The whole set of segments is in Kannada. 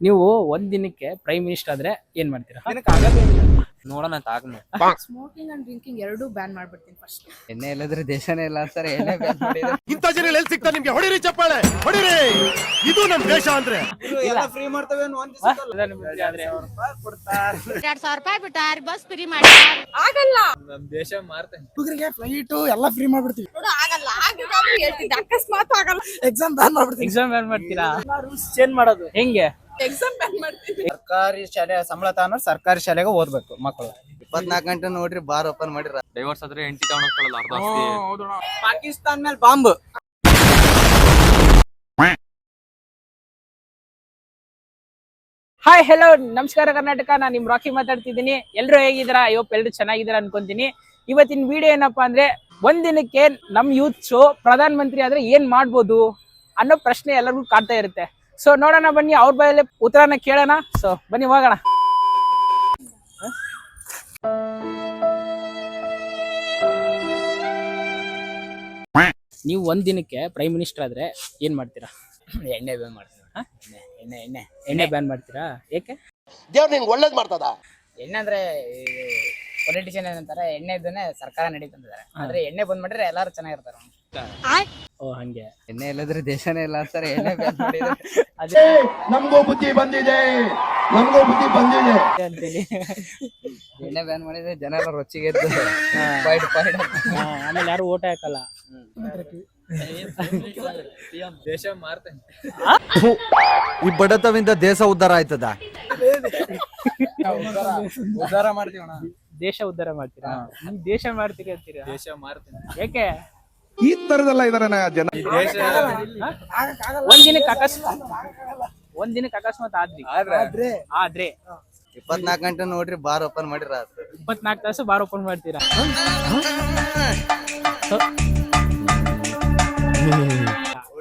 ನೀವು ಒಂದ್ ದಿನಕ್ಕೆ ಪ್ರೈಮ್ ಮಿನಿಸ್ಟರ್ ಆದ್ರೆ ಏನ್ ಮಾಡ್ತೀರಾ? ನೋಡೋಣ ತಾಗ್ನ ಸ್ಮೋಕಿಂಗ್ ಅಂಡ್ ಡ್ರಿಂಕಿಂಗ್ ಎರಡೂ ಬ್ಯಾನ್ ಮಾಡ್ಬಿಡ್ತೀನಿ ಫಸ್ಟ್ ಎಣ್ಣೆ ಇಲ್ಲದ್ರೆ ದೇಶನೇ ಇಲ್ಲ ಸರ್ ಎಣ್ಣೆ ಬ್ಯಾನ್ ಮಾಡಿದ್ರೆ. ಇಂಥ ಜನ ಎಲ್ಲಿ ಸಿಗ್ತಾರೆ ನಿಮ್ಗೆ? ಹೊಡಿರಿ ಚಪ್ಪಾಳೆ ಹೊಡಿರಿ. ಇದು ನಮ್ ದೇಶ ಅಂದ್ರೆ. ಫ್ರೀ ಮಾಡ್ತೇವೆ ಎರಡ್ ಸಾವಿರ ರೂಪಾಯಿ ಬಿಟ್ಟಾರ ಬಸ್ ಫ್ರೀ ಮಾಡಿ ಆಗಲ್ಲ. ನಮ್ ದೇಶ ಮಾರ್ತೇನೆ. ಹುಡುಗರಿಗೆ ಫ್ಲೈಟ್ ಎಲ್ಲ ಫ್ರೀ ಮಾಡ್ಬಿಡ್ತೀವಿ. ನೋಡು ಆಗಲ್ಲ. ಅಕಸ್ಮಾತ್ ಆಗಲ್ಲ. ಎಕ್ಸಾಮ್ ಬ್ಯಾನ್ ಮಾಡ್ಬಿಡ್ತೀವಿ ಎಕ್ಸಾಮ್ ಏನ್ ಮಾಡ್ತೀರಾ? ರೂಲ್ಸ್ ಚೇಂಜ್ ಮಾಡೋದು. ಹೆಂಗೆ? ಎಕ್ಸಾಮ್ ಬ್ಯಾನ್ ಸರ್ಕಾರಿ ಶಾಲೆ ಸಂಬಳ ತಗೊಂಡು ಸರ್ಕಾರಿ ಶಾಲೆಗೆ ಓದ್ಬೇಕು ಮಕ್ಕಳು ಇಪ್ಪತ್ನಾಲ್ಕು ಗಂಟೆ ನೋಡ್ರಿ ಬಾರ್ ಓಪನ್ ಮಾಡಿರ. ಡೈವರ್ಸ್ ಆದ್ರೆ ಎಂಟಿ ತಗೊಂಡ್ ಅರ್ಧ ಪಾಕಿಸ್ತಾನ ಮೇಲೆ ಬಾಂಬ್. ಹಾಯ್ ಹೆಲೋ ನಮಸ್ಕಾರ ಕರ್ನಾಟಕ. ನಾನು ನಿಮ್ ರಾಕಿ ಮಾತಾಡ್ತಿದ್ದೀನಿ. ಎಲ್ಲರೂ ಹೇಗಿದ್ದೀರಾ? ಅಯ್ಯೋ ಎಲ್ಲರೂ ಚೆನ್ನಾಗಿದ್ದೀರಾ ಅನ್ಕೊಂತೀನಿ. ಇವತ್ತಿನ ವಿಡಿಯೋ ಏನಪ್ಪಾ ಅಂದ್ರೆ ಒಂದಿನಕ್ಕೆ ನಮ್ ಯೂತ್ಸು ಪ್ರಧಾನ ಮಂತ್ರಿ ಆದ್ರೆ ಏನ್ ಮಾಡ್ಬೋದು ಅನ್ನೋ ಪ್ರಶ್ನೆ ಎಲ್ಲರಿಗೂ ಕಾಡ್ತಾ ಇರುತ್ತೆ. ಸೊ ನೋಡೋಣ ಬನ್ನಿ ಅವ್ರ ಬಾಯಲ್ಲಿ ಉತ್ತರನ ಕೇಳೋಣ. ಸೊ ಬನ್ನಿ ಹೋಗೋಣ. ನೀವು ಒಂದ್ ದಿನಕ್ಕೆ ಪ್ರೈಮ್ ಮಿನಿಸ್ಟರ್ ಆದ್ರೆ ಏನ್ ಮಾಡ್ತೀರಾ? ಎಣ್ಣೆ ಬ್ಯಾನ್ ಮಾಡ್ತೀರಾ? ಎಣ್ಣೆ ಎಣ್ಣೆ ಎಣ್ಣೆ ಬ್ಯಾನ್ ಮಾಡ್ತೀರಾ? ಏಕೆ? ದೇವ್ರು ನಿಂಗೆ ಒಳ್ಳೇದ್ ಮಾಡ್ತದ? ಎಣ್ಣೆ ಅಂದ್ರೆ ಪೊಲಿಟಿಷಿಯನ್ ಏನಂತಾರೆ ಎಣ್ಣೆ ಇದ್ದನೆ ಸರ್ಕಾರ ನಡೀತಂತಾರೆ ಆದ್ರೆ ಎಣ್ಣೆ ಬಂದ್ ಮಾಡಿದ್ರೆ ಎಲ್ಲಾರು ಚೆನ್ನಾಗಿರ್ತಾರ. ಓ ಹಂಗೆ. ಎಣ್ಣೆ ಇಲ್ಲದ್ರೆ ದೇಶನೇ ಇಲ್ಲ ಸರ್ ಎಣ್ಣೆ ಬ್ಯಾನ್ ಮಾಡಿದ್ರೆ. ಅದೇ. ನಮಗೂ ಬುದ್ಧಿ ಬಂದಿದೆ. ನಮಗೂ ಬುದ್ಧಿ ಬಂದಿದೆ. ಅಂತೇಳಿ ಎಣ್ಣೆ ಬ್ಯಾನ್ ಮಾಡಿದ್ರೆ ಜನ ಎಲ್ಲ ರೊಚ್ಚಿಗೆ ಎದ್ದು ಫೈಟ್ ಫೈಟ್ ಆಮೇಲೆ ಯಾರು ಓಟ್ ಹಾಕಲ್ಲ. ದೇಶ ಮಾರ್ತೇನೆ. ಈ ಬಡತವಿಂದ ದೇಶ ಉದ್ಧಾರ ಆಯ್ತದ? ಉದ್ಧಾರ ಮಾಡ್ತೀವಿ ಅಣ್ಣ ದೇಶ ಉದ್ಧಾರ ಮಾಡ್ತೀರಾ? ನಿಮ್ ದೇಶ ಮಾಡ್ತೀರಿ ಅಂತೀರಾ? ದೇಶ ಮಾಡ್ತೀನಿ. ಯಾಕೆ? ಈ ತರದೆಲ್ಲ ಇದಾರೆ ಜನ ದೇಶ ಒಂದ್ ದಿನಕ್ಕೆ ಅಕಸ್ಮಾತ್ ಒಂದ್ ದಿನಕ್ಕೆ ಅಕಸ್ಮಾತ್ ಆದ್ರಿ. ಆದ್ರೆ ಆದ್ರೆ ಇಪ್ಪತ್ನಾಲ್ಕು ಗಂಟೆ ನೋಡ್ರಿ ಬಾರ್ ಓಪನ್ ಮಾಡಿರ. ಇಪ್ಪತ್ನಾಲ್ಕು ತಾಸು ಬಾರ್ ಓಪನ್ ಮಾಡ್ತೀರಾ?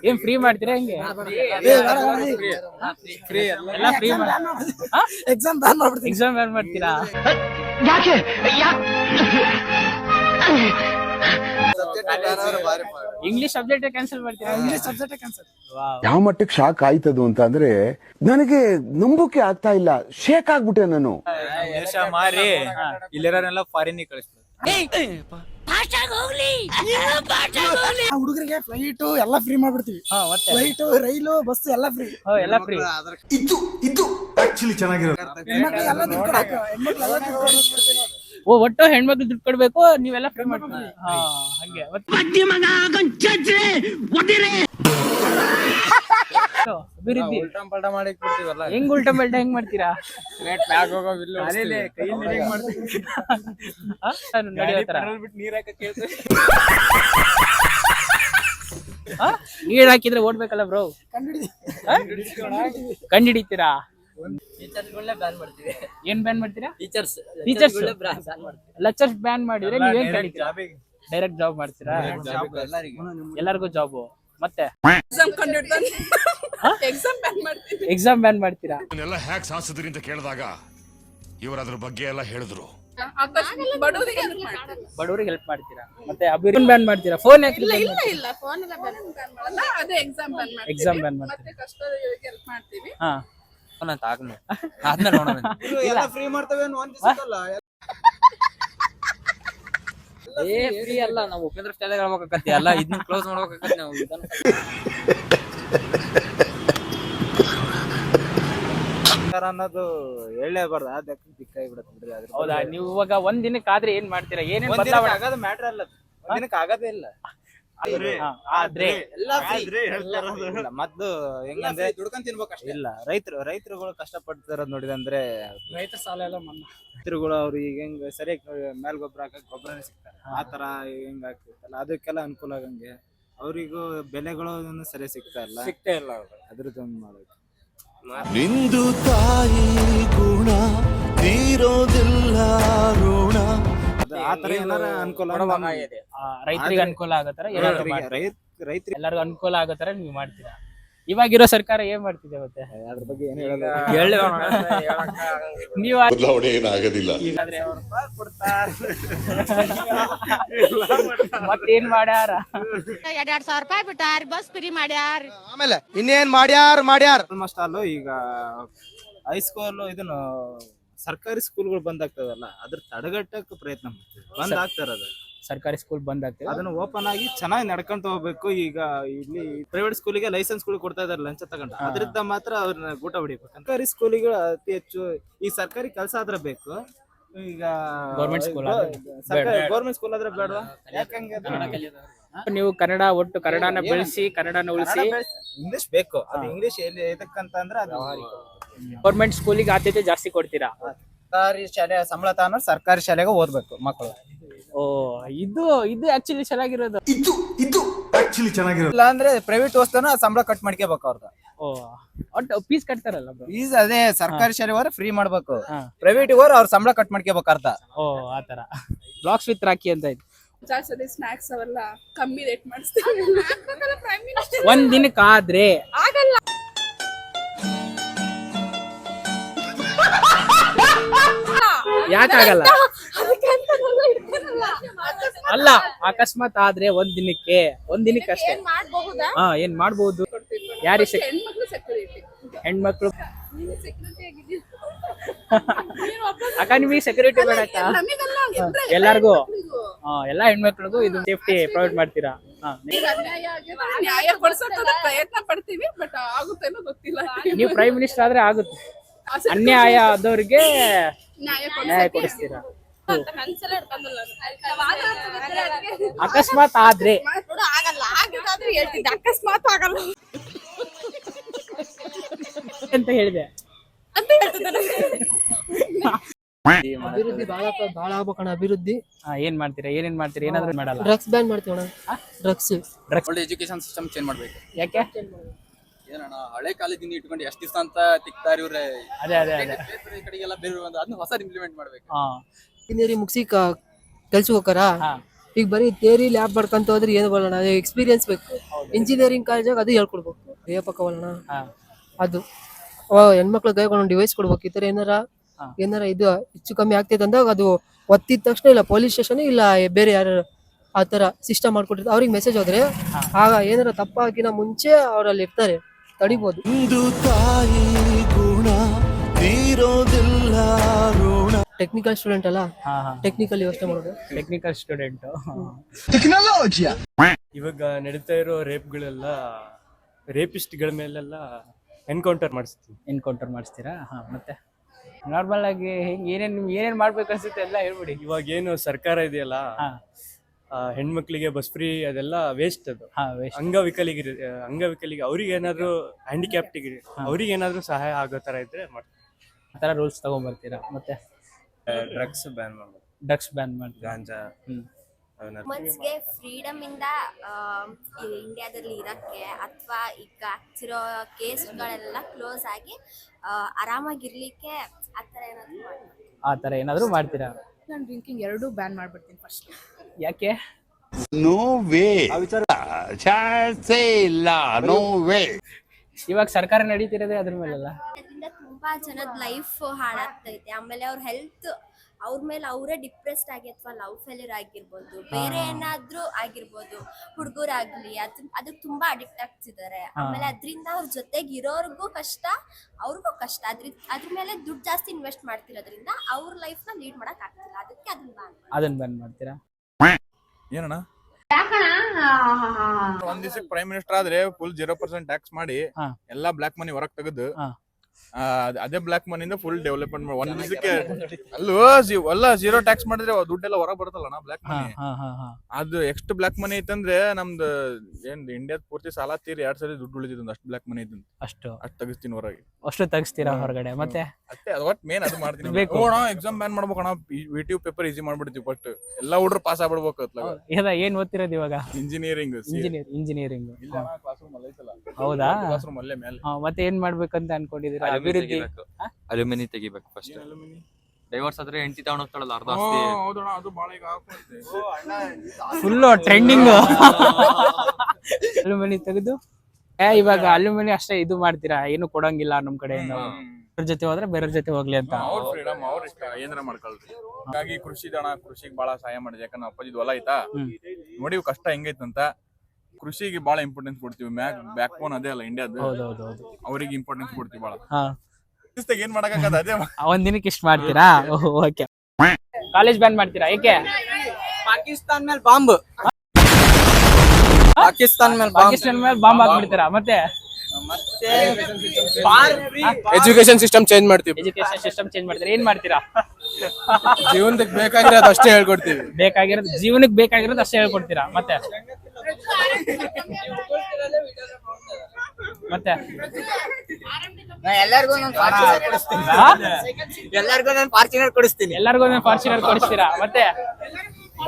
ಏನ್ ಫ್ರೀ ಮಾಡ್ತೀರಾ ಹೆಂಗೆ? ಎಲ್ಲ ಫ್ರೀ ಎಕ್ಸಾಮ್ ಬ್ಯಾನ್ ಮಾಡ್ಬಿಡ್ತೀನಿ. ಎಕ್ಸಾಮ್ ಬ್ಯಾನ್ ಮಾಡ್ತೀರಾ? ಇಂಗ್ಲಿಷ್ ಸಬ್ಜೆಕ್ಟ್ ಕ್ಯಾನ್ಸಲ್ ಮಾಡ್ತೀರಾ? ಇಂಗ್ಲಿಷ್ ಸಬ್ಜೆಕ್ಟ್ ಕ್ಯಾನ್ಸಲ್ ಯಾವ ಮಟ್ಟಕ್ಕೆ ಶಾಕ್ ಆಯ್ತದು ಅಂತ ಅಂದ್ರೆ ನನಗೆ ನಂಬುಕೆ ಆಗ್ತಾ ಇಲ್ಲ. ಶೇಕ್ ಆಗ್ಬಿಟ್ಟೆ ನಾನು. ದೇಶ ಮಾರಿ ಇಲ್ಲಿರೋರೆಲ್ಲ ಫಾರಿನ್ ಕಳಿಸ್ತಾರೆ ಹುಡುಗರಿಗೆ ಫ್ಲೈಟ್ ಎಲ್ಲ ಫ್ರೀ ಮಾಡ್ಬಿಡ್ತೀವಿ. ಹಾ ಮತ್ತೆ? ಫ್ಲೈಟ್ ರೈಲು ಬಸ್ ಎಲ್ಲ ಫ್ರೀ ಹೋ ಎಲ್ಲ ಫ್ರೀ ಇದ್ದು ಇದ್ದು ಆಕ್ಚುಲಿ ಚೆನ್ನಾಗಿರೋದು. ಹೆಣ್ಮಕ್ಳು ಎಲ್ಲ ದುಡ್ಡು ಕೊಡಕ್ಕೆ ಹೆಣ್ಮಕ್ಳು ಎಲ್ಲ ದುಡ್ಡು ಕೊಡಕ್ಕೆ ಓ ಒಟ್ಟು ಹೆಣ್ಮಕ್ಳು ದುಡ್ಡು ಕೊಡ್ಬೇಕು ನೀವೆಲ್ಲ ಫ್ರೀ ಮಾಡ್ತೀವಿ ಹಾ ಹಂಗೆ ಮತ್ತೆ ಸೊ, ಅಭಿವೃದ್ಧಿ ಉಲ್ಟಾ ಪಲ್ಟಾ ಮಾಡಿ ಬಿಡ್ತೀವಲ್ಲ ಹೆಂಗ್ ಉಲ್ಟಾ ಹೆಂಗ್ ಮಾಡ್ತೀರಾ? ಹೋಗೋ ಕೈಯಲ್ಲಿ ನಡೆಯೋ ತರ ನೀರ್ ಹಾಕಿದ್ರೆ ಓಡ್ಬೇಕಲ್ಲ ಬ್ರೋ. ಕಂಡಿಡಿತೀರಾ? ಬ್ಯಾನ್ ಮಾಡ್ತೀವಿ. ಏನ್ ಬ್ಯಾನ್ ಮಾಡ್ತೀರಾ? ಟೀಚರ್ಸ್ ಟೀಚರ್ಸ್ ಲೆಕ್ಚರ್ಸ್ ಬ್ಯಾನ್ ಮಾಡಿದ್ರೆ ನೀವೇನ್ ಕಂಡಿದ್ದೀರಾ? ಡೈರೆಕ್ಟ್ ಜಾಬ್ ಮಾಡ್ತೀರಾ? ಎಲ್ಲರಿಗೂ. ಜಾಬ್ ಮತ್ತೆ? ಎಕ್ಸಾಮ್ ಎಕ್ಸಾಮ್ ಬ್ಯಾನ್ ಮಾಡ್ತೀನಿ. ಎಕ್ಸಾಮ್ ಬ್ಯಾನ್ ಮಾಡ್ತೀರಾ? ಎಲ್ಲ ಹ್ಯಾಕ್ ಸಾಧಿಸಿದ್ರಿ ಅಂತ ಕೇಳಿದಾಗ ಇವರು ಅದ್ರ ಬಗ್ಗೆ ಎಲ್ಲ ಹೇಳಿದ್ರು. ಅಕಸ್ಮಾತ್ ಬಡವರಿಗೆ help ಮಾಡ್ತೀನಿ. ಬಡವರಿಗೆ ಹೆಲ್ಪ್ ಮಾಡ್ತೀರಾ? ಮತ್ತೆ ಅಭಿವೃದ್ಧಿ ಬ್ಯಾನ್ ಮಾಡ್ತೀರಾ? ಫೋನ್ ಯಾಕೆ ಇಲ್ಲ ಇಲ್ಲ ಇಲ್ಲ. ಫೋನ್ ಎಲ್ಲ ಬ್ಯಾನ್ ಮಾಡಲ್ಲ ಅದೇ ಎಕ್ಸಾಮ್ ಬ್ಯಾನ್ ಮಾಡ್ತೀವಿ ಎಕ್ಸಾಮ್ ಬ್ಯಾನ್ ಮಾಡ್ತೀವಿ. ಮತ್ತೆ ಕಷ್ಟದವರಿಗೆ ಹೆಲ್ಪ್ ಮಾಡ್ತೀವಿ. ಹಾ. ತಾಗ್ನ ಆದ್ಮೇಲೆ ನೋಡೋಣ ಎಲ್ಲ ಫ್ರೀ ಮಾಡ್ತೇವೆ ಒಂದ್ ದಿವಸಕ್ಕಲ್ಲ. ಏ ಫ್ರೀ ಅಲ್ಲ ನಾವು ಉಪೇಂದ್ರ ಸ್ಟೈಲ್ ಹೇಳ್ಬೇಕಾಗತ್ತೆ ಎಲ್ಲ ಇದನ್ನ ಕ್ಲೋಸ್ ಮಾಡ್ಬೇಕಾಗತ್ತೆ ನಾವು. ಇದನ್ನ ಸರ್ಕಾರ ಅನ್ನೋದು ಹೇಳಲೇಬಾರ್ದು ಅದಕ್ಕೆ ದಿಕ್ಕಾಗಿ ಬಿಡುತ್ತೆ ಬಿಡ್ರಿ. ಅದ್ರ ಹೌದಾ? ನೀವು ಇವಾಗ ಒಂದ್ ದಿನಕ್ಕೆ ಆದ್ರೆ ಏನ್ ಮಾಡ್ತೀರಾ? ಏನೇನ್ ಒಂದ್ ದಿನಕ್ಕೆ ಬದಲಾವಣೆ ಆಗೋದು ಮ್ಯಾಟ್ರ್ ಅಲ್ಲ ಅದು. ಒಂದ್ ದಿನಕ್ಕೆ ಆಗೋದೇ ಇಲ್ಲ. ಹಾ, ಆದ್ರೆ ಎಲ್ಲ ಇಲ್ಲ ಮೊದ್ಲು ಹೆಂಗಂದ್ರೆ ದುಡ್ಕೊಂಡ್ ತಿನ್ಬೇಕಷ್ಟೇ ಇಲ್ಲ ರೈತರು ರೈತರುಗಳು ಕಷ್ಟ ಪಡ್ತಾರ ನೋಡಿದಂದ್ರೆ ರೈತರ ಸಾಲ ಎಲ್ಲ ಮನ್ನಾ. ರೈತರುಗಳು ಅವ್ರು ಈಗ ಹೆಂಗ್ ಸರಿಯಾಗಿ ಮೇಲ್ ಗೊಬ್ಬರ ಹಾಕಕ್ ಗೊಬ್ಬರನೇ ಸಿಗ್ತಾರೆ. ಆ ತರ ಹೆಂಗ್ ಆಗ್ತಿರ್ತಲ್ಲ ಅದಕ್ಕೆಲ್ಲ ಅನುಕೂಲ ಆಗಂಗೆ. ಅವರಿಗೂ ಬೆಲೆಗಳು ಸರಿ ಸಿಗ್ತಾ ಇಲ್ಲ. ಸಿಗ್ತಾ ಇಲ್ಲ ಅದ್ರದ್ದೊಂದು ಮಾಡ್ಬೇಕು ನಿಂದು ತಾಯಿ ಗುಣ ತೀರೋದಿಲ್ಲ ಋಣ. ಆತರ ಏನಾರ ಅನುಕೂಲ ರೈತರಿಗೆ ಅನುಕೂಲ ಆಗತ್ತರ ಎಲ್ಲರಿಗೂ ಅನುಕೂಲ ಆಗತ್ತರ ತರ ನೀವು ಮಾಡ್ತೀರಾ? ಇವಾಗಿರೋ ಸರ್ಕಾರ ಏನ್ ಮಾಡ್ತಿದೆ ಮತ್ತೆ? ಅದ್ರ ಬಗ್ಗೆ ಏನು ಹೇಳಲ್ಲ ನೀವ್ ಬದಲಾವಣೆ ಏನಾಗೋದಿಲ್ಲ. ಮತ್ತೇನ್ ಮಾಡ್ಯಾರ? ಎರಡ್ ಎರಡ್ ಸಾವಿರ ರೂಪಾಯಿ ಬಿಟ್ಟಾರ ಬಸ್ ಫ್ರೀ ಮಾಡ್ಯಾರ. ಆಮೇಲೆ ಇನ್ನೇನ್ ಮಾಡ್ಯಾರ ಮಾಡ್ಯಾರ? ಆಲ್ಮೋಸ್ಟ್ ಅಲ್ಲೂ ಈಗ ಹೈಸ್ಕೂಲ್ ಇದನ್ನು ಸರ್ಕಾರಿ ಸ್ಕೂಲ್ಗಳು ಬಂದ್ ಆಗ್ತದಲ್ಲ ಅದ್ರ ತಡೆಗಟ್ಟಕ್ಕೆ ಪ್ರಯತ್ನ ಮಾಡ್ತೀವಿ ಬಂದ್ ಆಗ್ತಾರದ ಸರ್ಕಾರಿ ಸ್ಕೂಲ್ ಬಂದ್ ಆಗ್ತಿದೆ ಅದನ್ನ ಓಪನ್ ಆಗಿ ಚೆನ್ನಾಗಿ ನಡ್ಕೊಂತ ಹೋಗ್ಬೇಕು. ಈಗ ಇಲ್ಲಿ ಪ್ರೈವೇಟ್ ಸ್ಕೂಲಿಗೆ ಲೈಸೆನ್ಸ್ಗಳು ಕೊಡ್ತಾ ಇದಾರೆ ಲಂಚ ತಗೊಂಡು. ಅದರಿಂದ ಮಾತ್ರ ಅವ್ರನ್ನ ಗೂಟ ಹೊಡಿಬೇಕು. ಸರ್ಕಾರಿ ಸ್ಕೂಲಿಗೆ ಅತಿ ಹೆಚ್ಚು ಈ ಸರ್ಕಾರಿ ಕೆಲಸ ಆದ್ರ ಬೇಕು. ಈಗ ಗೌರ್ಮೆಂಟ್ ಸ್ಕೂಲ್ ಗೌರ್ಮೆಂಟ್ ಸ್ಕೂಲ್ ಆದ್ರೆ ಬೇಡವಾ? ಯಾಕಂಗೆ ನೀವು ಕನ್ನಡ ಒಟ್ಟು ಕನ್ನಡನ ಬೆಳೆಸಿ ಕನ್ನಡನ ಉಳಿಸಿ. ಇಂಗ್ಲಿಷ್ ಬೇಕು. ಅದು ಇಂಗ್ಲಿಷ್ ಎಲ್ಲಿ ಎದಕ್ಕಂತ ಅಂದ್ರೆ ಅದು ಗೌರ್ಮೆಂಟ್ ಸ್ಕೂಲಿಗೆ ಆದ್ಯತೆ ಜಾಸ್ತಿ ಕೊಡ್ತೀರಾ? ಸರ್ಕಾರಿ ಶಾಲೆ ಸಂಬಳ ತಗೊಂಡ್ರೆ ಸರ್ಕಾರಿ ಶಾಲೆಗೆ ಓದ್ಬೇಕು ಮಕ್ಕಳು. ಓ ಇದು ಇದು ಆಕ್ಚುಲಿ ಚೆನ್ನಾಗಿರೋದು. ಇದು ಇದು ಆಕ್ಚುಲಿ ಚೆನ್ನಾಗಿರೋದು. ಇಲ್ಲ ಅಂದ್ರೆ ಪ್ರೈವೇಟ್ ಓದ್ತಾನ ಸಂಬಳ ಕಟ್ ಮಾಡ್ಕೋಬೇಕು ಅವ್ರದ್ದು ಓ ಒಟ್ಟು ಪೀಸ್ ಕಟ್ತಾರಲ್ಲ bro. ಫೀಸ್ ಅದೇ ಸರ್ಕಾರಿ ಶಾಲೆ ಹೋದ್ರೆ ಫ್ರೀ ಮಾಡ್ಬೇಕು. ಹಾ. ಪ್ರೈವೇಟ್ ಹೋರ್ ಅವ್ರ ಸಂಬಳ ಕಟ್ ಮಾಡ್ಕೋಬೇಕು ಅರ್ಧ. ಓ ಆತರ ಬ್ಲಾಕ್ಸ್ ವಿತ್ ರಾಕಿ ಅಂತ ಇತ್ತು ಜಾಸ್ತಿ ಸ್ನಾಕ್ಸ್ ಅವೆಲ್ಲ ಕಮ್ಮಿ ರೇಟ್ ಮಾಡಿಸ್ತೀವಿ. ಪ್ರೈಮ್ ಮಿನಿಸ್ಟರ್ ಒಂದ್ ದಿನಕ್ಕೆ ಆದ್ರೆ. ಆಗಲ್ಲ. ಯಾಕಾಗಲ್ಲ. ಅಲ್ಲ ಅಕಸ್ಮಾತ್ ಆದ್ರೆ ಒಂದ್ ದಿನಕ್ಕೆ ಒಂದ್ ದಿನಕ್ಕೆ ಅಷ್ಟೇ. ಏನ್ ಮಾಡ್ಬಹುದಾ? ಹಾ ಏನ್ ಮಾಡ್ಬಹುದು ಯಾರಿ ಹೆಣ್ಮಕ್ಳು ಅಕ್ಕ ನಿಮಗೆ ಸೆಕ್ಯೂರಿಟಿ ಬೇಡ ಅಕ್ಕ ನಮಗಲ್ಲ ಇದ್ರೆ ಎಲ್ಲಾರ್ಗೂ. ಹಾ ಎಲ್ಲಾ ಹೆಣ್ಮಕ್ಳಿಗೂ ಇದು ಸೇಫ್ಟಿ ಪ್ರೊವೈಡ್ ಮಾಡ್ತೀರಾ? ನ್ಯಾಯ ಕೊಡ್ಸಕ್ಕೆ ಪ್ರಯತ್ನ ಪಡ್ತೀವಿ ಬಟ್ ಆಗುತ್ತೇನೋ ಗೊತ್ತಿಲ್ಲ. ನೀವು ಪ್ರೈಮ್ ಮಿನಿಸ್ಟರ್ ಆದ್ರೆ ಆಗುತ್ತೆ. ಅನ್ಯಾಯ ಆದವ್ರಿಗೆ ನ್ಯಾಯ ಕೊಡಿಸ್ತೀರಾ? ಅಕಸ್ಮಾತ್ ಆದ್ರೆ ಅಕಸ್ಮಾತ್ ಆಗಲ್ಲ. ಅಂತ ಹೇಳಿದೆ. ಅಂತ ಅಭಿವೃದ್ಧಿ ಬಹಳ ಬಹಳ ಆಗ್ಬೇಕಣ್ಣ ಅಭಿವೃದ್ಧಿ. ಏನ್ ಮಾಡ್ತೀರಾ? ಏನೇನ್ ಮಾಡ್ತೀರಾ? ಏನಾದ್ರೂ ಮಾಡಲ್ಲ. ಡ್ರಗ್ಸ್ ಬ್ಯಾನ್ ಮಾಡ್ತೀವಣ್ಣ ಡ್ರಗ್ಸ್ ಒಳ್ಳೆ ಎಜುಕೇಶನ್ ಸಿಸ್ಟಮ್ ಚೇಂಜ್ ಮಾಡ್ಬೇಕು. ಯಾಕೆ? ಏನಣ್ಣ ಹಳೆ ಕಾಲದಿಂದ ಇಟ್ಕೊಂಡು ಎಷ್ಟು ದಿವಸ ಅಂತ ತಿಕ್ತಾರೆ ಇವ್ರೆ. ಅದೇ ಅದೇ ಅದೇ. ಕಡೆಗೆಲ್ಲ ಬೇರೆ ಒಂದು ಅದನ್ನ ಹೊಸ ಇಂಪ್ಲಿಮೆಂಟ್ ಮಾಡ್ಬೇಕು. ಹಾ ಇಂಜಿನಿಯರಿಂಗ್ ಮುಗಿಸಿ ಕೆಲ್ಸಕ್ಕೆ ಹೋಗಾರ ಈಗ ಬರೀ ತೇರಿ ಲ್ಯಾಬ್ ಮಾಡ್ಕೊಂತ ಹೋದ್ರೆ ಏನು ಬರೋಣ ಎಕ್ಸ್ಪೀರಿಯನ್ಸ್ ಬೇಕು. ಇಂಜಿನಿಯರಿಂಗ್ ಕಾಲೇಜಾಗ ಅದು ಹೇಳ್ಕೊಡ್ಬೇಕು. ಏಪಕ್ಕವಲ್ಲಣ ಹಾ. ಅದು. ಹೆಣ್ಮಕ್ಳು ಕೈಗೊಂಡು ಒಂದು ಡಿವೈಸ್ ಕೊಡ್ಬೇಕು. ಈ ತರ ಏನಾರ ಏನಾರ ಇದು ಹೆಚ್ಚು ಕಮ್ಮಿ ಆಗ್ತೈತೆ ಅಂದಾಗ ಅದು ಒತ್ತಿದ ತಕ್ಷಣ ಇಲ್ಲ ಪೊಲೀಸ್ ಸ್ಟೇಷನ್ ಇಲ್ಲ ಬೇರೆ ಯಾರು ಆ ತರ ಸಿಸ್ಟಮ್ ಮಾಡ್ಕೊಟ್ಟಿರ್ತಾರೆ. ಅವ್ರಿಗೆ ಮೆಸೇಜ್ ಹೋದ್ರೆ ಆಗ ಏನಾರ ತಪ್ಪಾಗಿನ ಮುಂಚೆ ಅವರಲ್ಲಿ ಇರ್ತಾರೆ. ತಡಿಬೋದು. ಟೆಕ್ನಿಕಲ್ ಸ್ಟೂಡೆಂಟ್ ಅಲ್ಲ? ಹಾ ಹಾ ಟೆಕ್ನಿಕಲ್ ಯೋಚನೆ ಮಾಡೋದು. ಟೆಕ್ನಿಕಲ್ ಸ್ಟೂಡೆಂಟ್ ಇವಾಗ ನಡೀತಾ ಇರೋ ರೇಪ್ಗಳೆಲ್ಲ ರೇಪಿಸ್ಟ್ಗಳ ಮೇಲೆಲ್ಲ ಎನ್ಕೌಂಟರ್ ಮಾಡಿಸ್ತೀವಿ. ಎನ್ಕೌಂಟರ್ ಮಾಡಿಸ್ತೀರಾ? ಹಾ ಮತ್ತೆ? ನಾರ್ಮಲ್ ಆಗಿ ಹೆಂಗ್ ಏನೇನ್ ನಿಮ್ಗೆ ಏನೇನ್ ಮಾಡ್ಬೇಕು ಅನ್ಸುತ್ತೆ ಎಲ್ಲ ಹೇಳ್ಬಿಡಿ. ಇವಾಗ ಏನು ಸರ್ಕಾರ ಇದೆಯಲ್ಲ ಹಾ. ಆ, ಹೆಣ್ಮಕ್ಳಿಗೆ ಬಸ್ ಫ್ರೀ ಅದೆಲ್ಲ ವೇಸ್ಟ್ ಅದು. ಹಾ ವೇಸ್ಟ್ ಅಂಗವಿಕಲಿಗೆ ಅಂಗವಿಕಲಿಗೆ ಅವ್ರಿಗೆ ಏನಾದ್ರು ಹ್ಯಾಂಡಿಕ್ಯಾಪ್ಟಿಗೆ ಅವ್ರಿಗೆ ಏನಾದ್ರು ಸಹಾಯ ಆಗೋ ತರ ಇದ್ರೆ ಮಾಡ್ತೀವಿ. ಆ ತರ ರೂಲ್ಸ್ ತಗೊಂಡ್ಬರ್ತೀರಾ ಮತ್ತೆ? ಡ್ರಗ್ಸ್ ಬ್ಯಾನ್ ಮಾಡ್ಬೇಕು. ಡ್ರಗ್ಸ್ ಬ್ಯಾನ್ ಮಾಡ್ತೀರಾ? ಗಾಂಜಾ. ಮನ್ಸ್ಗೆ ವುಮೆನ್ಸ್ಗೆ ಫ್ರೀಡಮ್ ಇಂದ ಆ, ಇಂಡಿಯಾದಲ್ಲಿ ಇರಕ್ಕೆ ಅಥವಾ ಈಗ ಆಗ್ತಿರೋ ಕೇಸ್ಗಳೆಲ್ಲ ಕ್ಲೋಸ್ ಆಗಿ ಆರಾಮಾಗಿರ್ಲಿಕ್ಕೆ ಆ ಥರ ಏನಾದ್ರು ಮಾಡ್ಬೇಕು ಆ ಥರ ಏನಾದ್ರು ಮಾಡ್ತೀರಾ? ನಾನು ಡ್ರಿಂಕಿಂಗ್ ಎರಡೂ ಬ್ಯಾನ್ ಮಾಡ್ಬಿಡ್ತೀನಿ ಫಸ್ಟ್ ಯಾಕೆ? ನೋ ವೇ ಚಾನ್ಸೇ ಇಲ್ಲ. ನೋ ವೇ ಇವಾಗ ಸರ್ಕಾರ ನಡೀತಿರೋದೇ ಅದ್ರ ಮೇಲೆಲ್ಲ? ಅದರಿಂದ ತುಂಬಾ ಜನದ ಲೈಫ್ ಹಾಳಾಗ್ತೈತೆ. ಆಮೇಲೆ ಅವ್ರ ಹೆಲ್ತ್ ಅವ್ರ ಮೇಲೆ ಅವರೇ ಡಿಪ್ರೆಸ್ಡ್ ಆಗಿ ಅಥವಾ ಲವ್ ಫೇಲ್ಯೂರ್ ಆಗಿರ್ಬೋದು. ಬೇರೆ ಏನಾದ್ರೂ ಆಗಿರ್ಬೋದು. ಹುಡುಗರಾಗ್ಲಿ ಅದ್ ಅದಕ್ಕೆ ತುಂಬಾ ಅಡಿಕ್ಟ್ ಆಗ್ತಿದ್ದಾರೆ. ಆಮೇಲೆ ಅದರಿಂದ ಅವ್ರ ಜೊತೆಗೆ ಇರೋರ್ಗೂ ಕಷ್ಟ ಅವ್ರಿಗೂ ಕಷ್ಟ. ಅದ್ರ ಅದ್ರ ಮೇಲೆ ದುಡ್ಡು ಜಾಸ್ತಿ ಇನ್ವೆಸ್ಟ್ ಮಾಡ್ತಿರೋದ್ರಿಂದ ಅವ್ರ ಲೈಫ್ನ ಲೀಡ್ ಮಾಡಕ್ ಆಗ್ತಿಲ್ಲ. ಅದಕ್ಕೆ ಅದನ್ನ. ಅದನ್ನ ಬ್ಯಾನ್ ಮಾಡ್ತೀರಾ? ಏನಣ್ಣ? ಒಂದ್ ದಿವಸಕ್ಕೆ ಪ್ರೈಮ್ ಮಿನಿಸ್ಟರ್ ಆದ್ರೆ ಫುಲ್ ಜೀರೋ ಪರ್ಸೆಂಟ್ ಟ್ಯಾಕ್ಸ್ ಮಾಡಿ ಹಾ. ಎಲ್ಲಾ ಬ್ಲಾಕ್ ಮನಿ ಹೊರಗ್ ತೆಗೆದು ಹಾ. ಆ, ಅದ್- ಬ್ಲಾಕ್ ಮನಿಂದ ಫುಲ್ ಡೆವಲಪ್ಮೆಂಟ್ ಮಾಡಿ ಒಂದ್ ದಿವಸಕ್ಕೆ ಅಲ್ಲೋ ಅಲ್ಲ ಎಲ್ಲ ಜೀರೋ ಟ್ಯಾಕ್ಸ್ ಮಾಡಿದ್ರೆ ದುಡ್ಡೆಲ್ಲ ಹೊರಗ್ ಬರುತ್ತಲ್ಲ ಬ್ಲಾಕ್ ಮನಿ ಹಾ ಹಾ ಹಾ ಅದು ಎಷ್ಟು ಬ್ಲಾಕ್ ಮನಿ ಐತಂದ್ರೆ ನಮ್ದು ಏನ್ ಇಂಡಿಯಾದ ಪೂರ್ತಿ ಸಾಲ ತೀರಿ ಎರಡ್ ಸರಿ ದುಡ್ಡು ಉಳಿದಿದ್ದು ಅಷ್ಟು ಬ್ಲಾಕ್ ಮನಿ ಇದ್ದು ಅಷ್ಟು. ಅಷ್ಟು ತೆಗಿಸ್ತೀನಿ ಹೊರಗೆ. ಅಷ್ಟು ತೆಗಿಸ್ತೀರಾ ಹೊರಗಡೆ? ಮತ್ತೆ? ಅಷ್ಟೇ ಅದು ಒಟ್ ಮೇನ್ ಅದು ಮಾಡ್ತೀನಿ ಬೇಕು. ಎಕ್ಸಾಮ್ ಬ್ಯಾನ್ ಮಾಡ್ಬೇಕಣ ಅಣ್ಣ. ಟಿ ಪೇಪರ್ ಈಸಿ ಮಾಡ್ಬಿಡ್ತೀವಿ ಫಸ್ಟ್ ಎಲ್ಲಾ ಹುಡ್ರು ಪಾಸ್ ಆಗ್ಬಿಡ್ಬೇಕು ಅತ್ಲ ಏನ ಏನ್ ಓದ್ತಿರೋದು ಇವಾಗ? Engineering engineer engineering class room ಅಲ್ಲೇ ಐತಲ್ಲ. ಹೌದಾ? ಕ್ಲಾಸ್ ರೂಮ್ ಅಲ್ಲೇ ಮೇಲೆ. ಮತ್ತೆ ಏನ್ ಮಾಡ್ಬೇಕಂತ ಅನ್ಕೊಂಡಿದೀರಾ? ಅಭಿವೃದ್ಧಿ. ಅಲ್ಯೂಮಿನಿ ತೆಗಿಬೇಕು ಫಸ್ಟ್ ಡೈವರ್ಸ್ ಆದ್ರೆ ಹೆಂಡತಿ ತಗೊಂಡ್ ಹೋಗ್ತಾಳಲ್ಲ ಅರ್ಧ ಆಸ್ತಿ. ಫುಲ್ ಟ್ರೆಂಡಿಂಗ್ ಅಲ್ಯೂಮಿನಿ ತೆಗೆದು? ಏ ಇವಾಗ ಅಲ್ಯೂಮಿನಿ ಅಷ್ಟೇ ಇದು ಮಾಡ್ತೀರಾ? ಏನು ಕೊಡಂಗಿಲ್ಲ ನಮ್ ಕಡೆಯಿಂದ. ಅವ್ರ ಜೊತೆ ಹೋದ್ರೆ ಬೇರೆಯವ್ರ ಜೊತೆ ಹೋಗ್ಲಿ ಅಂತ. ಅವ್ರ ಫ್ರೀಡಮ್ ಅವ್ರ ಇಷ್ಟ. ಏನಾರ ಮಾಡ್ಕೊಳ್ರಿ. ಹಾಗಾಗಿ ಕೃಷಿ ದಣ ಕೃಷಿಗೆ ಬಹಳ ಸಹಾಯ ಮಾಡಿದೆ. ಯಾಕಂದ್ರೆ ಅಪ್ಪಾಜಿದ್ ಹೊಲ ಆಯ್ತಾ ನೋಡಿ ನೋಡಿವ್ ಕಷ್ಟ ಹೆಂಗೈತಂತ. ಕೃಷಿಗೆ ಬಹಳ ಇಂಪಾರ್ಟೆನ್ಸ್ ಕೊಡ್ತೀವಿ. ಮ್ಯಾಕ್ ಬ್ಯಾಕ್ ಬೋನ್ ಅದೇ ಅಲ್ಲ ಇಂಡಿಯಾದ. ಹೌದೌದೌದು ಅವ್ರಿಗೆ ಇಂಪಾರ್ಟೆನ್ಸ್ ಕೊಡ್ತೀವಿ ಬಹಳ ಹಾ. ಏನ್ ಮಾಡಕ್ಕಾಗದ ಅದೇ ಒಂದ್ ದಿನಕ್ಕೆ ಇಷ್ಟ ಮಾಡ್ತೀರಾ? ಓಕೆ. ಕಾಲೇಜ್ ಬ್ಯಾನ್ ಮಾಡ್ತೀರಾ ಏಕೆ? ಪಾಕಿಸ್ತಾನ ಮೇಲೆ ಬಾಂಬ್. ಪಾಕಿಸ್ತಾನ ಮೇಲೆ ಪಾಕಿಸ್ತಾನ ಮೇಲೆ ಬಾಂಬ್ ಹಾಕ್ಬಿಡ್ತೀರಾ? ಮತ್ತೆ? ಎಜುಕೇಶನ್ ಸಿಸ್ಟಮ್ ಚೇಂಜ್ ಮಾಡ್ತೀವಿ. ಎಜುಕೇಶನ್ ಸಿಸ್ಟಮ್ ಚೇಂಜ್ ಮಾಡ್ತೀರಾ ಏನ್ ಮಾಡ್ತೀರಾ? ಜೀವನಕ್ಕೆ ಬೇಕಾಗಿರೋದು ಅಷ್ಟೇ ಹೇಳ್ಕೊಡ್ತೀವಿ. ಬೇಕಾಗಿರೋದು ಜೀವನಕ್ಕೆ ಬೇಕಾಗಿರೋದು ಅಷ್ಟೇ ಹೇಳ್ಕೊಡ್ತೀರಾ? ಮತ್ತೆ? ಮತ್ತೆ? ಎಲ್ಲರಿಗೂ? ಎಲ್ಲರಿಗೂ ನಾನು ಫಾರ್ಚುನರ್ ಕೊಡಿಸ್ತೀನಿ. ಎಲ್ಲರಿಗೂ ಫಾರ್ಚುನರ್ ಕೊಡಿಸ್ತೀರಾ? ಮತ್ತೆ?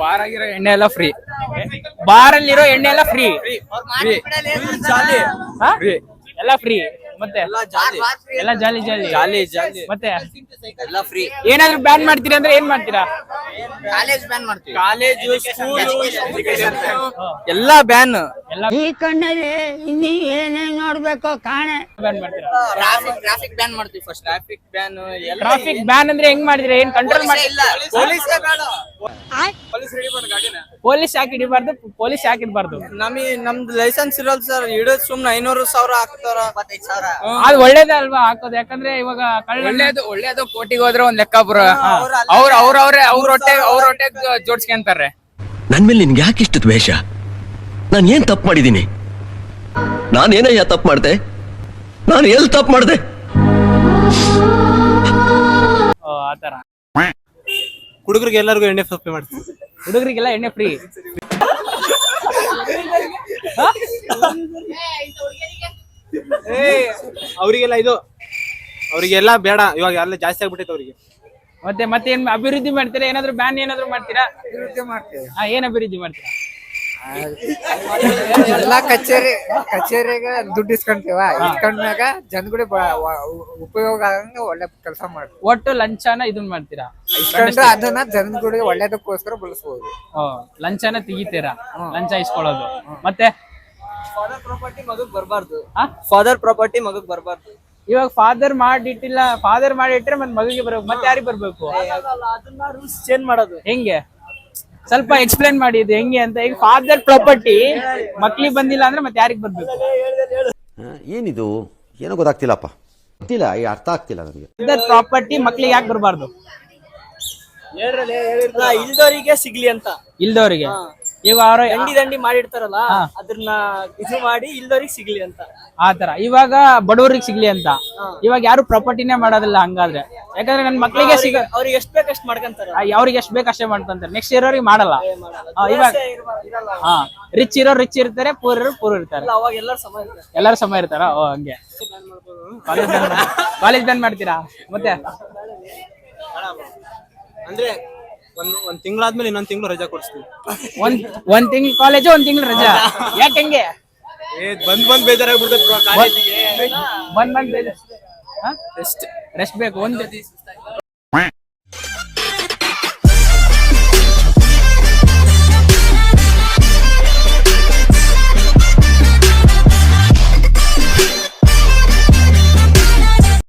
ಬಾರ್ ಆಗಿರೋ ಎಣ್ಣೆ ಎಲ್ಲ ಫ್ರೀ ಬಾರ್ ಅಲ್ಲಿರೋ ಎಣ್ಣೆ ಎಲ್ಲ ಫ್ರೀ ಎಲ್ಲ ಫ್ರೀ ಮತ್ತೆ? ಎಲ್ಲ ಜಾಲಿ. ಜಾಲಿ ಜಾಲಿ. ಜಾಲಿ. ಮತ್ತೆ? ಎಲ್ಲ ಫ್ರೀ ಏನಾದ್ರು ಬ್ಯಾನ್ ಮಾಡ್ತೀರಾ ಅಂದ್ರೆ ಏನ್ ಮಾಡ್ತೀರಾ? ಕಾಲೇಜ್ ಬ್ಯಾನ್ ಮಾಡ್ತೀವಿ. ಕಾಲೇಜು ಎಲ್ಲ ಬ್ಯಾನ್ ಈ ಕಣ್ಣಲ್ಲಿ ಇನ್ನೀ ಏನೇನ್ ನೋಡ್ಬೇಕು ಕಾಣೆ. ಬ್ಯಾನ್ ಮಾಡ್ತೀರಾ? ಟ್ರಾಫಿಕ್ ಟ್ರಾಫಿಕ್ ಬ್ಯಾನ್ ಮಾಡ್ತೀವಿ first traffic ban traffic ban ಅಂದ್ರೆ ಹೆಂಗ್ ಮಾಡಿದ್ರೆ? ಏನ್ ಕಂಟ್ರೋಲ್ ಮಾಡಿಲ್ಲ ಪೊಲೀಸ್ ಪೊಲೀಸ್ ರೆಡಿ ಗಾಡಿನ. ಪೊಲೀಸ್ ಯಾಕೆ ಹಿಡಿಬಾರ್ದು? ಪೊಲೀಸ್ ಯಾಕೆ ಇಡಬಾರ್ದು ನಮಗೆ ನಮ್ದು ಲೈಸೆನ್ಸ್ ಇರಲ್ಲ ಸರ್ ಹಿಡಿದ್ ಸುಮ್ನೆ ಐನೂರು ಸಾವಿರ ಹಾಕ್ತಾರ. ಸಾವಿರ. ಅದು ಒಳ್ಳೇದೇ ಅಲ್ವಾ ಹಾಕೋದು? ಯಾಕಂದ್ರೆ ಇವಾಗ ಕಳ್ಳ ಒಳ್ಳೇದು ಒಳ್ಳೇದು ಕೋಟಿಗೆ ಹೋದ್ರೆ ಒಂದ್ ಲೆಕ್ಕ ಬರ ಅವ್ರ ಅವ್ರವ್ರೆ ಅವ್ರ ಹೊಟ್ಟೆ ಅವ್ರ ಹೊಟ್ಟೆ ಜೋಡ್ಸ್ಕೊಂತಾರೆ. ನನ್ ಮೇಲೆ ನಿನ್ಗೆ ಯಾಕೆ ಇಷ್ಟು ದ್ವೇಷ? ನಾನು ಏನ್ ತಪ್ಪು ಮಾಡಿದ್ದೀನಿ ನಾನೇನಯ್ಯ ತಪ್ಪು ಮಾಡ್ದೆ? ನಾನು ಎಲ್ಲಿ ತಪ್ಪು ಮಾಡ್ದೆ? ಆ, ಆತರ ಹುಡುಗರಿಗೆ ಎಲ್ಲರಿಗೂ ಎಣ್ಣೆ ಸೊಪ್ಪೆ ಮಾಡ್ತೀನಿ. ಹುಡುಗರಿಗೆಲ್ಲ ಎಣ್ಣೆ ಫ್ರೀ. ಅವರಿಗೆಲ್ಲ ಇದು ಅವರಿಗೆಲ್ಲ ಬೇಡ ಇವಾಗ ಎಲ್ಲ ಜಾಸ್ತಿ ಆಗ್ಬಿಟ್ಟೈತೆ ಅವರಿಗೆ. ಮತ್ತೆ ಮತ್ತೆ ಏನ್ ಅಭಿವೃದ್ಧಿ ಮಾಡ್ತೀರಾ? ಏನಾದ್ರು ಬ್ಯಾನ್ ಏನಾದ್ರು ಮಾಡ್ತೀರಾ? ಅಭಿವೃದ್ಧಿ ಮಾಡ್ತೀವಿ. ಹಾ ಏನ್ ಅಭಿವೃದ್ಧಿ ಮಾಡ್ತೀರಾ? ಎಲ್ಲಾ ಕಚೇರಿ ಕಚೇರಿಗೆ ದುಡ್ಡು ಇಸ್ಕೊಂತೀವ? ಇಸ್ಕೊಂಡ್ಮ್ಯಾಗ ಜನಗಳಿಗೆ ಉಪಯೋಗ ಆಗಂಗ ಒಳ್ಳೆ ಕೆಲಸ ಮಾಡ್ತೀವಿ. ಒಟ್ಟು ಲಂಚನ ಇದನ್ ಮಾಡ್ತೀರಾ? ಇಸ್ಕೊಂಡು ಅದನ್ನ ಜನಗಳಿಗೆ ಒಳ್ಳೇದಕ್ಕೋಸ್ಕರ ಬಳಸ್ಬೋದು. ಲಂಚಾನ ಲಂಚನ ತೆಗಿತೀರಾ? ಲಂಚ ಇಸ್ಕೊಳ್ಳೋದು. ಮತ್ತೆ ಫಾದರ್ ಪ್ರಾಪರ್ಟಿ ಮಗಗ್ ಬರಬಾರ್ದು. ಫಾದರ್ ಪ್ರಾಪರ್ಟಿ ಮಗಗ್ ಬರಬಾರ್ದು. ಇವಾಗ ಫಾದರ್ ಮಾಡಿಟ್ಟಿಲ್ಲ ಫಾದರ್ ಮಾಡಿಟ್ರೆ ಮತ್ತೆ ಮಗಿಗೆ ಬರಬೇಕು ಮತ್ತೆ ಯಾರಿಗೆ ಬರ್ಬೇಕು? ಅದನ್ನ ರೂಲ್ಸ್ ಚೇಂಜ್ ಮಾಡೋದು. ಹೆಂಗೆ? ಸ್ವಲ್ಪ ಎಕ್ಸ್ಪ್ಲೇನ್ ಮಾಡಿ ಇದು ಹೆಂಗೆ ಅಂತ. ಈಗ ಫಾದರ್ ಪ್ರಾಪರ್ಟಿ ಮಕ್ಳಿಗೆ ಬಂದಿಲ್ಲ ಅಂದ್ರೆ ಮತ್ತೆ ಯಾರಿಗ್ ಬರ್ಬೇಕು? ಏನಿದು? ಏನೋ ಗೊತ್ತಾಗ್ತಿಲ್ಲಪ್ಪ. ಗೊತ್ತಿಲ್ಲ ಈ ಅರ್ಥ ಆಗ್ತಿಲ್ಲ ನನಗೆ ಫಾದರ್ ಪ್ರಾಪರ್ಟಿ ಮಕ್ಳಿಗೆ ಯಾಕೆ ಬರಬಾರ್ದು? ಇಲ್ದವರಿಗೆ ಸಿಗ್ಲಿ ಅಂತ. ಇಲ್ದವ್ರಿಗೆ ಅವ್ರ ದಂಡಿ ದಂಡಿ ಮಾಡಿರ್ತಾರಲ್ಲ. ಅದನ್ನ ಇದು ಮಾಡಿ ಇಲ್ದವ್ರಿಗೆ ಸಿಗ್ಲಿ ಅಂತ. ಆತರ ಇವಾಗ ಬಡವರಿಗೆ ಸಿಗ್ಲಿ ಅಂತ. ಇವಾಗ ಯಾರು ಪ್ರಾಪರ್ಟಿನೇ ಮಾಡೋದಿಲ್ಲ ಹಂಗಾದ್ರೆ. ಯಾಕಂದ್ರೆ ನನ್ ಮಕ್ಳಿಗೆ ಸಿಗ ಅವ್ರಿಗೆ ಎಷ್ಟ್ ಬೇಕಷ್ಟು ಮಾಡ್ಕೊಂತಾರ. ಅವ್ರಿಗೆ ಎಷ್ಟ್ ಬೇಕು ಅಷ್ಟೇ ಮಾಡ್ಕೊಂತಾರೆ. ನೆಕ್ಸ್ಟ್ ಇರೋರಿಗೆ ಮಾಡಲ್ಲ. ಆ, ಇವಾಗ ಹಾ. ರಿಚ್ ಇರೋರು ರಿಚ್ ಇರ್ತಾರೆ ಪೂರ್ ಇರೋರು ಪೂರ್ ಇರ್ತಾರೆ. ಅವಾಗ ಎಲ್ಲರೂ ಸಮ ಇರ್ತಾರೆ. ಎಲ್ಲರೂ ಸಮ ಇರ್ತಾರ? ಓ ಹಂಗೆ. ಕಾಲೇಜ್ ಕಾಲೇಜ್ ಬ್ಯಾನ್ ಮಾಡ್ತೀರಾ? ಮತ್ತೆ? ಅಂದ್ರೆ ಒಂದ್ ಒಂದ್ ತಿಂಗಳಾದ್ಮೇಲೆ ಇನ್ನೊಂದ್ ತಿಂಗಳು ರಜಾ ಕೊಡಿಸ್ತೀವಿ. ಒಂದ್ ಒಂದ್ ತಿಂಗ್ಳು ಕಾಲೇಜು ಒಂದ್ ತಿಂಗ್ಳು ರಜಾ. ಯಾಕೆ ಹೆಂಗೆ? ಏ ಬಂದ್ ಬಂದ್ ಬೇಜಾರಾಗ್ಬಿಡ್ತೈತೆ ಕಾಲೇಜಿಗೆ. ಬಂದ್ ಬಂದ್ ರೆಸ್ಟ್ ರೆಸ್ಟ್ ಬೇಕು ಒಂದ್